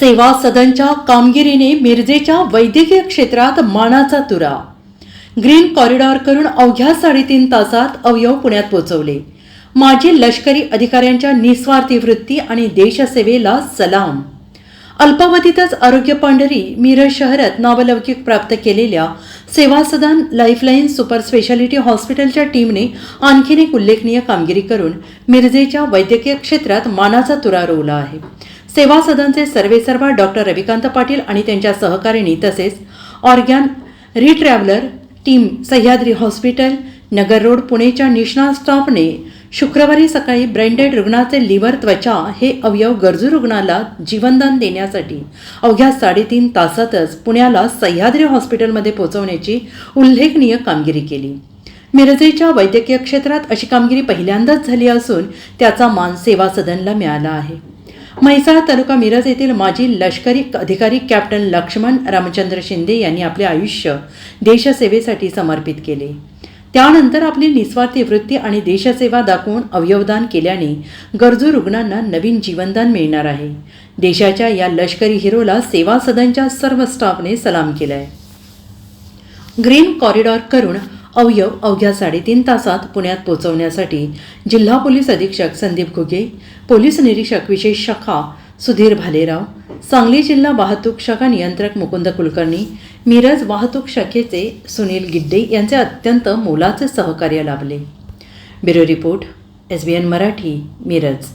सेवा सदनच्या कामगिरीने मिरजेच्या वैद्यकीय क्षेत्रात मानाचा तुरा. ग्रीन कॉरिडॉर करून अवघ्या साडेतीन तासात अवयव पुण्यात पोहोचवले माजी लष्करी अधिकाऱ्यांच्या निस्वार्थी वृत्ती आणि देशसेवेला सलाम. अल्पावधीतच आरोग्य पांढरी मिरज शहरात नावलौकिक प्राप्त केलेल्या सेवा सदन लाईफलाईन सुपर स्पेशालिटी हॉस्पिटलच्या टीमने आणखीन एक उल्लेखनीय कामगिरी करून मिरजेच्या वैद्यकीय क्षेत्रात मानाचा तुरा रोवला आहे. सेवा सदनचे सर्वेसर्वा डॉक्टर रविकांत पाटील आणि त्यांच्या सहकारिणी तसेच organ retrieval team Sahyadri hospital Nagar road पुणेच्या निष्णा स्टाफने शुक्रवारी सकाळी ब्रेंडेड रुग्णाचे लिव्हर त्वचा हे अवयव गरजू रुग्णाला जीवनदान देण्यासाठी अवघ्या साडेतीन तासातच पुण्याला सह्याद्री हॉस्पिटलमध्ये पोहोचवण्याची उल्लेखनीय कामगिरी केली. मिरजेच्या वैद्यकीय क्षेत्रात अशी कामगिरी पहिल्यांदाच झाली असून त्याचा मान सेवा सदनला मिळाला आहे. म्हैसाळ तालुका मिरज येथील माजी लष्करी अधिकारी कॅप्टन लक्ष्मण रामचंद्र शिंदे यांनी आपले आयुष्य देशसेवेसाठी समर्पित केले. त्यानंतर आपली निस्वार्थी वृत्ती आणि देशसेवा दाखवून अवयवदान केल्याने गरजू रुग्णांना नवीन जीवनदान मिळणार आहे. देशाच्या या लष्करी हिरोला सेवा सदनच्या सर्व स्टाफने सलाम केलाय. ग्रीन कॉरिडॉर करून अवयव अवघ्या साडेतीन तासात पुण्यात पोहोचवण्यासाठी जिल्हा पोलीस अधीक्षक संदीप घुगे पोलीस निरीक्षक विशेष शाखा सुधीर भालेराव सांगली जिल्हा वाहतूक शाखा नियंत्रक मुकुंद कुलकर्णी मिरज वाहतूक शाखेचे सुनील गिड्डे यांचे अत्यंत मोलाचे सहकार्य लाभले. Bureau report S B N Marathi Miraj.